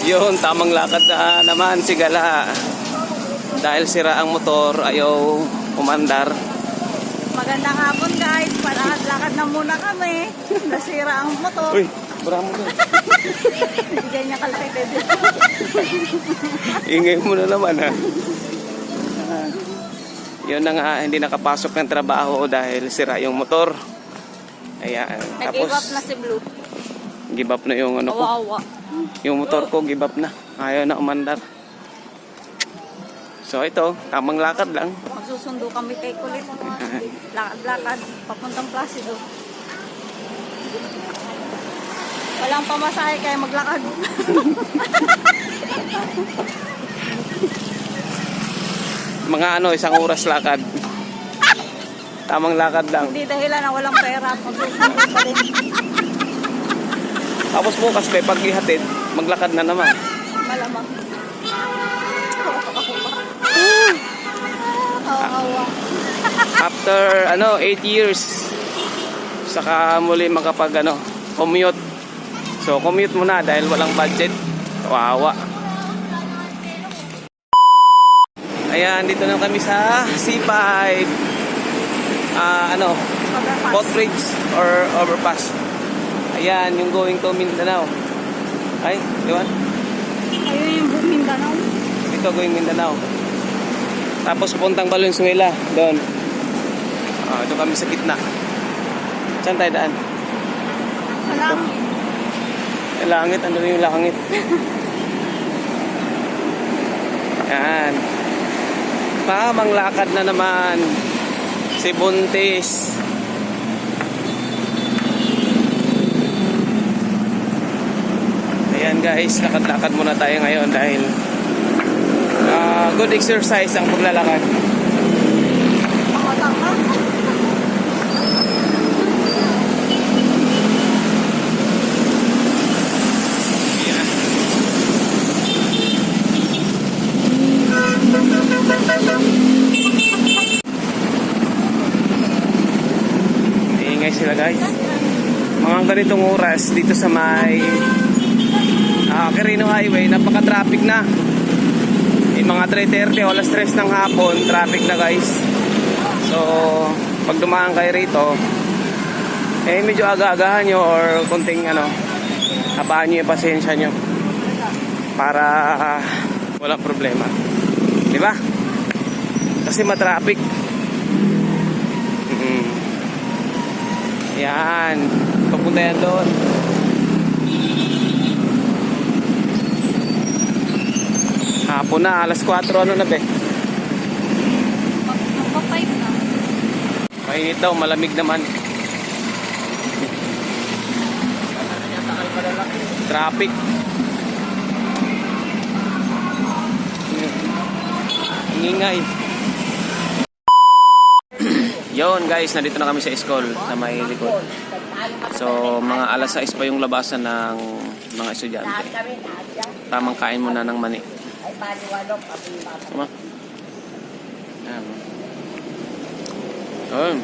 Yun, tamang lakad na naman si Gala. Dahil sira ang motor, ayaw umandar. Magandang hapon guys. Palakad-lakad na muna kami. Nasira ang motor. Uy, bura mo doon. Bigay niya kalpite. Ingay mo na naman ha. Yun na nga, hindi nakapasok ng trabaho dahil sira yung motor. Ayan. Nag-give up na si Blue. Give up na yung ano ko. Awa-awa. Yung motor ko, give up na. Ayaw na umandar. So ito, tamang lakad lang. Magsusundo kami kay Kulit. Lakad-lakad. Papuntang Placido. Walang pamasahe kaya maglakad. Mga ano, isang oras lakad. Tamang lakad lang. Hindi dahilan na walang pera. Magsusundo pa rin. Tapos bukas, pe, pag ihatid, maglakad na naman. Malamang. Awa-awa. After, ano, 8 years, saka muli makapag, ano, commute. So, commute muna dahil walang budget. Kawawa. Ayan, dito na kami sa C5. Ah, ano, Overpass. boat bridge or overpass. Ayan, yung going to Mindanao. Ay, di ba? Ayun yung Mindanao. Dito going Mindanao. Tapos puntang Valenzuela, doon. Ah, doon kami sa gitna. Saan tayo daan? Salam. Yung langit, ano yung langit? Yan. Tamang lakad na naman. Si Buntis. Guys, lakad-lakad muna tayo ngayon dahil ah, good exercise ang paglalakad. Iingay sila guys. Mga ganitong oras dito sa may Quirino Highway, napaka-traffic na. Yung mga 3.30 o alas 3 ng hapon, traffic na guys. So, pag dumaan kayo rito, eh medyo aga-agahan nyo or kunting ano, habaan nyo yung pasensya nyo para ah, walang problema. Di ba? Kasi matraffic. Mm. Yan. Papunta yan doon. Hapon na, alas 4 ano na be? Magpa-five na. Mainit daw, malamig naman. Traffic. Ingingay. Yon guys, nandito na kami sa school na may likod. So, mga alas 6 pa yung labasan ng mga estudyante. Tamang kain muna ng mani. Tama? Ayan. Ayun.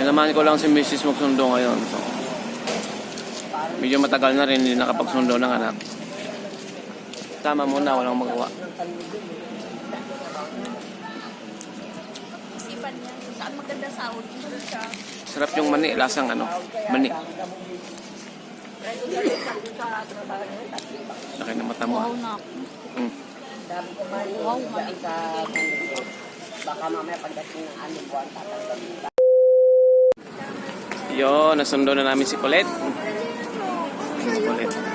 Yan naman ko lang si Mrs. magsundo ngayon. So, medyo matagal na rin hindi nakapagsundo ng anak. Tama muna, walang magawa. Isipan niya. Saan maganda sahod? Sarap yung mani, lasang ano, mani. Laki ng mata mo. Ah. Wow na. Mm. Sabi ko man, wow, sa Baka mamaya pagdating ng anong buwan, tatanggapin ba? Yun, nasundo na namin si Colette. Si Colette.